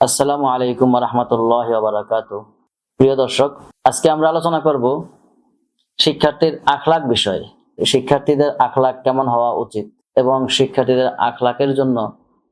আসসালামু আলাইকুম রহমতুল্লাহ বারাকাত প্রিয় দর্শক, আজকে আমরা আলোচনা করব শিক্ষার্থীর আখলাক বিষয়ে। শিক্ষার্থীদের আখলাক কেমন হওয়া উচিত এবং শিক্ষার্থীদের আখলাকের জন্য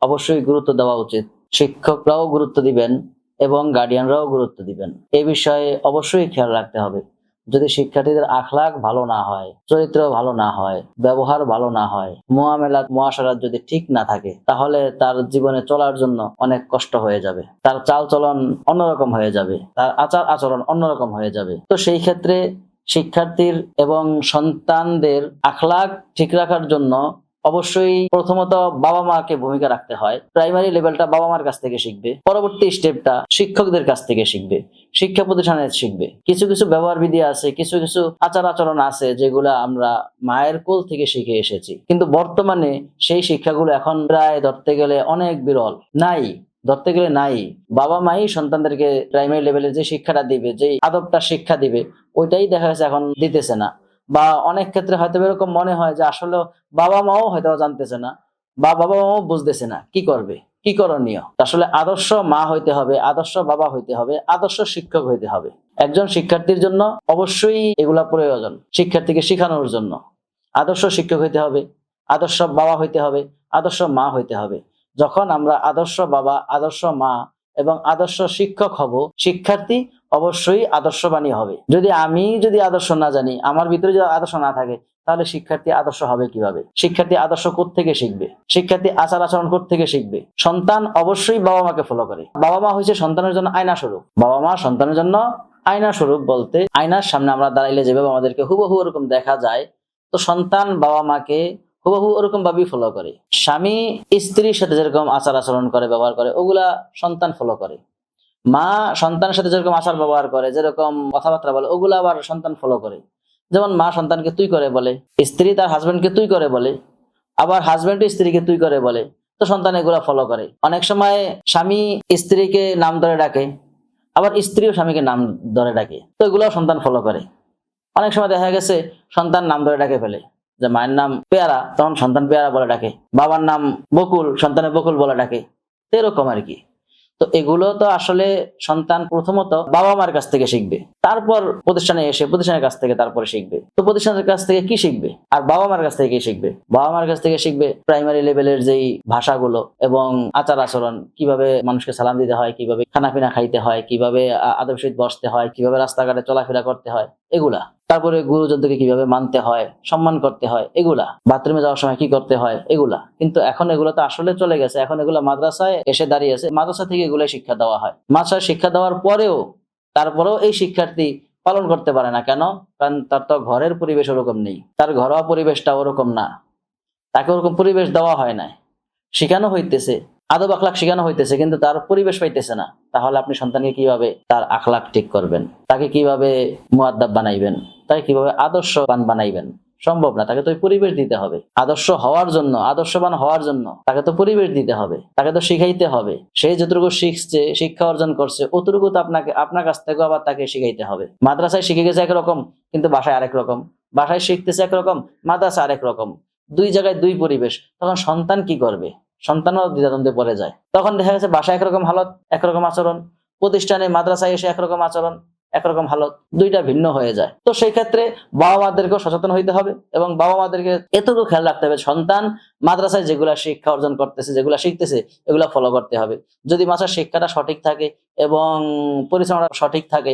অবশ্যই গুরুত্ব দেওয়া উচিত। শিক্ষকরাও গুরুত্ব দিবেন এবং গার্ডিয়ানরাও গুরুত্ব দিবেন। এ বিষয়ে অবশ্যই খেয়াল রাখতে হবে। যদি শিক্ষার্থীদের আখলাক ভালো না হয়, চরিত্র ভালো না হয়, ব্যবহার ভালো না হয় মোয়ামেলা মোয়াশারাত যদি ঠিক না থাকে, তাহলে তার জীবনে চলার জন্য অনেক কষ্ট হয়ে যাবে। তার চাল চলন অন্যরকম হয়ে যাবে। তার আচার আচরণ অন্যরকম হয়ে যাবে। তো সেই ক্ষেত্রে শিক্ষার্থীর এবং সন্তানদের আখলাক ঠিক রাখার জন্য অবশ্যই প্রথমত বাবা মাকে ভূমিকা রাখতে হয়। প্রাইমারি লেভেলটা বাবা মার কাছ থেকে শিখবে। পরবর্তী স্টেপটা শিক্ষকদের কাছ থেকে শিখবে। শিক্ষা প্রতিষ্ঠানে শিখবে। কিছু কিছু ব্যবহার বিধি আছে, কিছু কিছু আচার আচরণ আছে যেগুলো আমরা মায়ের কোল থেকে শিখে এসেছি। কিন্তু বর্তমানে সেই শিক্ষাগুলো এখন প্রায় ধরতে গেলে অনেক বিরল। নাই, ধরতে গেলে নাই। বাবা মাই সন্তানদেরকে প্রাইমারি লেভেলে যে শিক্ষাটা দিবে যে আদবটা শিক্ষা দিবে, ওইটাই দেখা যাচ্ছে এখন দিতেছে না। বা অনেক ক্ষেত্রে হয়তো এরকম মনে হয় যে আসলে বাবা মাও হয়তো জানতেছে না বা বাবা মাও বুঝতেছে না, কি করবে? কি করণীয়? আসলে আদর্শ মা হইতে হবে, আদর্শ বাবা হইতে হবে, আদর্শ শিক্ষক হইতে হবে। একজন শিক্ষার্থীর জন্য অবশ্যই এগুলা প্রয়োজন, শিক্ষার্থীকে শেখানোর জন্য। আদর্শ শিক্ষক হইতে হবে, আদর্শ বাবা হইতে হবে, আদর্শ মা হইতে হবে। যখন আমরা আদর্শ বাবা, আদর্শ মা এবং আদর্শ শিক্ষক হব, শিক্ষার্থী অবশ্যই আদর্শবাণী হবে। যদি আমি যদি আদর্শ না জানি, আমার ভিতরে যদি আদর্শ না থাকে, তাহলে শিক্ষার্থী আদর্শ হবে কীভাবে? শিক্ষার্থী আদর্শ থেকে শিখবে? শিক্ষার্থী আচার আচরণ থেকে শিখবে? সন্তান অবশ্যই বাবা মাকে ফলো করে। বাবা মা হয়েছে সন্তানের জন্য আয়না স্বরূপ। বাবা মা সন্তানের জন্য আয়না স্বরূপ বলতে, আয়নার সামনে আমরা দাঁড়াইলে যেভাবে আমাদেরকে হুবহু ওরকম দেখা যায়, তো সন্তান বাবা মাকে হুবহু ওরকম ভাবেই ফলো করে। স্বামী, স্ত্রীর সাথে যেরকম আচার আচরণ করে, ব্যবহার করে, ওগুলা সন্তান ফলো করে। মা সন্তানের সাথে যেরকম আচার ব্যবহার করে, যেরকম কথাবার্তা বলে, ওগুলো আবার সন্তান ফলো করে। যেমন মা সন্তানকে তুই করে বলে, স্ত্রী তার হাজবেন্ডকে তুই করে বলে, আবার হাজবেন্ড স্ত্রীকে তুই করে বলে, তো সন্তান এগুলা ফলো করে। অনেক সময় স্বামী স্ত্রীকে নাম ধরে ডাকে, আবার স্ত্রীও স্বামীকে নাম ধরে ডাকে, তো এগুলো সন্তান ফলো করে। অনেক সময় দেখা গেছে, সন্তান নাম ধরে ডাকে ফেলে। যে মায়ের নাম পেয়ারা, তখন সন্তান পেয়ারা বলে ডাকে। বাবার নাম বকুল, সন্তানের বকুল বলে ডাকে। এরকম আর কি। তো এগুলো তো আসলে সন্তান প্রথমত বাবা মার কাছ থেকে শিখবে। তারপর প্রতিষ্ঠানে এসে প্রতিষ্ঠানের কাছ থেকে তারপরে শিখবে। তো প্রতিষ্ঠানের কাছ থেকে কি শিখবে? আর বাবা মার কাছ থেকে কি শিখবে? বাবা মার কাছ থেকে শিখবে প্রাইমারি লেভেলের যেই ভাষাগুলো এবং আচার আচরণ, কীভাবে মানুষকে সালাম দিতে হয়, কীভাবে খানাপিনা খাইতে হয়, কীভাবে আদব সহিত বসতে হয়, কীভাবে রাস্তাঘাটে চলাফেরা করতে হয়, এগুলা। তারপরে গুরুজনদেরকে কীভাবে মানতে হয়, সম্মান করতে হয়, এগুলা। বাথরুমে যাওয়ার সময় কি করতে হয়, এগুলা। কিন্তু এখন এগুলো তো আসলে চলে গেছে। এখন এগুলো মাদ্রাসায় এসে দাঁড়িয়েছে মাদ্রাসা থেকে এগুলো শিক্ষা দেওয়া হয়। মাদ্রাসায় শিক্ষা দেওয়ার পরেও তারপরেও এই শিক্ষার্থী পালন করতে পারে না। কেন? কারণ তার তো ঘরের পরিবেশ ওরকম নেই। তার ঘরোয়া পরিবেশটা ওরকম না। তাকে ওরকম পরিবেশ দেওয়া হয় না শেখানো হইতেছে। আদব আখলাখ শেখানো হইতেছে, কিন্তু তার পরিবেশ পাইতেছে না। তাহলে আপনি সন্তানকে কীভাবে তার আখলাখ ঠিক করবেন? তাকে কীভাবে মুয়াদ্দাব বানাইবেন? তাকে কীভাবে আদর্শবান বানাইবেন? সম্ভব না, তাকে তো পরিবেশ দিতে হবে। আদর্শ হওয়ার জন্য, আদর্শবান হওয়ার জন্য তাকে তো পরিবেশ দিতে হবে, তাকে তো শিখাইতে হবে। সে যতটুকু শিখছে, শিক্ষা অর্জন করছে, অতটুকু তো আপনাকে, আপনার কাছ থেকে আবার তাকে শিখাইতে হবে। মাদ্রাসায় শিখে গেছে একরকম, কিন্তু বাসায় আরেক রকম। বাসায় শিখতেছে একরকম, মাদ্রাসা আরেক রকম। দুই জায়গায় দুই পরিবেশ, তখন সন্তান কি করবে? সন্তানও দ্বিধাদ্বন্দ্বে পড়ে যায়। তখন দেখা গেছে বাসায় একরকম হালত, একরকম আচরণ। প্রতিষ্ঠানে মাদ্রাসায় এসে একরকম আচরণ। একরকম হালত দুইটা ভিন্ন হয়ে যায়। তো সেই ক্ষেত্রে বাবা মাদেরকেও সচেতন হইতে হবে এবং বাবা মাদেরকে এতটুকু খেয়াল রাখতে হবে, সন্তান মাদ্রাসায় যেগুলা শিক্ষা অর্জন করতেছে, যেগুলা শিখতেছে, এগুলা ফলো করতে হবে। যদি মাসার শিক্ষাটা সঠিক থাকে এবং পরিচালনা সঠিক থাকে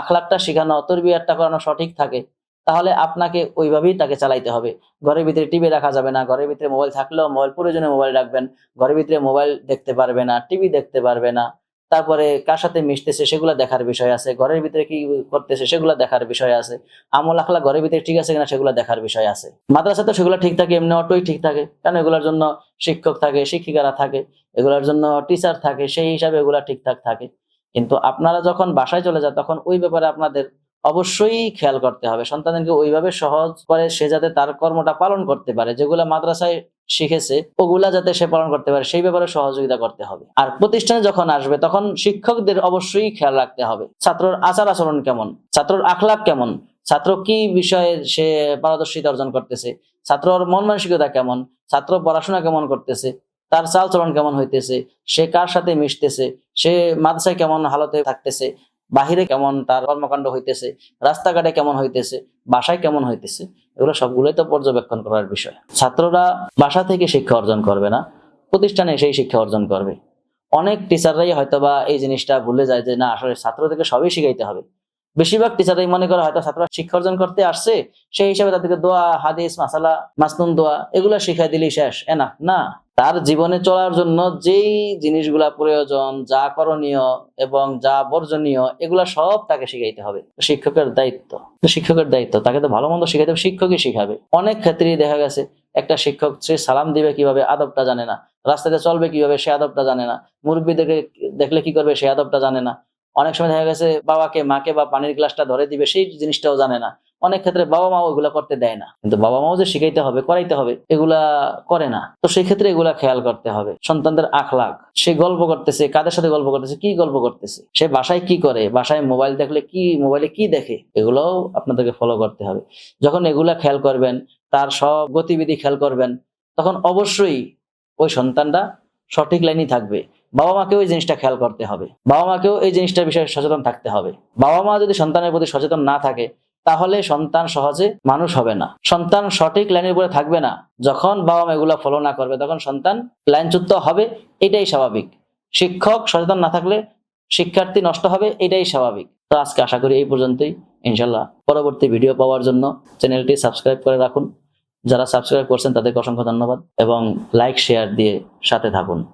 আখলাকটা শেখানো তরবিয়ারটা করানো সঠিক থাকে, তাহলে আপনাকে ওইভাবেই তাকে চালাইতে হবে। ঘরের ভিতরে টিভি রাখা যাবে না, ঘরের ভিতরে মোবাইল থাকলেও মোবাইল, প্রয়োজনে মোবাইল রাখবেন, ঘরের ভিতরে মোবাইল দেখতে পারবে না, টিভি দেখতে পারবে না তারপরে কার সাথে মিশতেছে সেগুলো দেখার বিষয় আছে, ঘরের ভিতরে কি করতেছে সেগুলো দেখার বিষয় আছে, আমল আখলা ঘরের ভিতরে ঠিক আছে কিনা সেগুলো দেখার বিষয় আছে। মাদ্রাসা তো সেগুলো ঠিক থাকে, এমনি অটোই ঠিক থাকে কারণ এগুলোর জন্য শিক্ষক থাকে, শিক্ষিকারা থাকে, এগুলোর জন্য টিচার থাকে, সেই হিসাবে এগুলা ঠিকঠাক থাকে। কিন্তু আপনারা যখন বাসায় চলে যান, তখন ওই ব্যাপারে আপনাদের অবশ্যই খেয়াল করতে হবে। সন্তানদেরকে ওইভাবে সহজ করে সে যাতে তার কর্মটা পালন করতে পারে। যেগুলা মাদ্রাসায় শিখেছে, ওগুলা যাতে সে পালন করতে পারে, সেই ব্যাপারে সহযোগিতা করতে হবে। আর প্রতিষ্ঠানে যখন আসবে, তখন শিক্ষকদের অবশ্যই খেয়াল রাখতে হবে, ছাত্রর আচার আচরণ কেমন, ছাত্রর আখলাক কেমন, ছাত্র কি বিষয়ে সে পারদর্শিতা অর্জন করতেছে, ছাত্রর মন মানসিকতা কেমন, ছাত্র পড়াশোনা কেমন করতেছে, তার চালচলন কেমন হইতেছে, সে কার সাথে মিশতেছে, সে মাদ্রাসায় কেমন হালতে থাকতেছে বাহিরে কেমন তার কর্মকাণ্ড হইতেছে, রাস্তাঘাটে কেমন হইতেছে, বাসায় কেমন হইতেছে, এগুলো সবগুলোই তো পর্যবেক্ষণ করার বিষয়। ছাত্ররা বাসা থেকে শিক্ষা অর্জন করবে না, প্রতিষ্ঠানে এসেই শিক্ষা অর্জন করবে। অনেক টিচাররাই হয়তো বা এই জিনিসটা ভুলে যায় যে না, আসলে ছাত্রদেরকে সবই শিখাইতে হবে। বেশিরভাগ টিচাররাই মনে করে হয়তো ছাত্ররা শিক্ষা অর্জন করতে আসছে, সেই হিসাবে তাদেরকে দোয়া, হাদিস, মাসালা, মাসনুন দোয়া, এগুলো শিখাই দিলেই শেষ এনা না। তার জীবনে চলার জন্য যেই জিনিসগুলা প্রয়োজন, যা করণীয় এবং যা বর্জনীয়, এগুলা সব তাকে শিখাইতে হবে। শিক্ষকের দায়িত্ব। শিক্ষকের দায়িত্ব। তাকে তো ভালো মন্দ শিখাইতে হবে। শিক্ষকই শিখাবে। অনেক ক্ষেত্রেই দেখা গেছে, একটা শিক্ষক সে সালাম দিবে কীভাবে, আদবটা জানে না। রাস্তাতে চলবে কীভাবে, সে আদবটা জানে না। মুরব্বীদেরকে দেখলে কি করবে, সে আদবটা জানে না। অনেক সময় দেখা গেছে, বাবাকে, মাকে বা পানির গ্লাসটা ধরে দিবে, সেই জিনিসটাও জানে না। অনেক ক্ষেত্রে বাবা মাও এগুলা করতে দেয় না। কিন্তু বাবা মাও যে শিখাইতে হবে, করাইতে হবে, এগুলা করে না। তো সেই ক্ষেত্রে এগুলা খেয়াল করতে হবে। সন্তানদের আখলাখ। সে গল্প করতেছে, কাদের সাথে গল্প করতেছে, কি গল্প করতেছে? সে বাসায় কি করে? বাসায় মোবাইল দেখলে কি, মোবাইলে কি দেখে? এগুলোও আপনাদেরকে ফলো করতে হবে। যখন এগুলা খেয়াল করবেন, তার সব গতিবিধি খেয়াল করবেন, তখন অবশ্যই ওই সন্তানটা সঠিক লাইনই থাকবে। বাবা মাকেও এই জিনিসটা খেয়াল করতে হবে। বাবা মাকেও এই জিনিসটার বিষয়ে সচেতন থাকতে হবে। বাবা মা যদি সন্তানের প্রতি সচেতন না থাকে তাহলে সন্তান সহজে মানুষ হবে না। সন্তান সঠিক লাইনের উপরে থাকবে না। যখন বাবা মা এগুলো ফলো না করবে, তখন সন্তান লাইনচ্যুত হবে, এটাই স্বাভাবিক। শিক্ষক সচেতন না থাকলে শিক্ষার্থী নষ্ট হবে, এটাই স্বাভাবিক। তো আজকে আশা করি এই পর্যন্তই। ইনশাল্লাহ পরবর্তী ভিডিও পাওয়ার জন্য চ্যানেলটি সাবস্ক্রাইব করে রাখুন। যারা সাবস্ক্রাইব করছেন, তাদেরকে অসংখ্য ধন্যবাদ এবং লাইক শেয়ার দিয়ে সাথে থাকুন।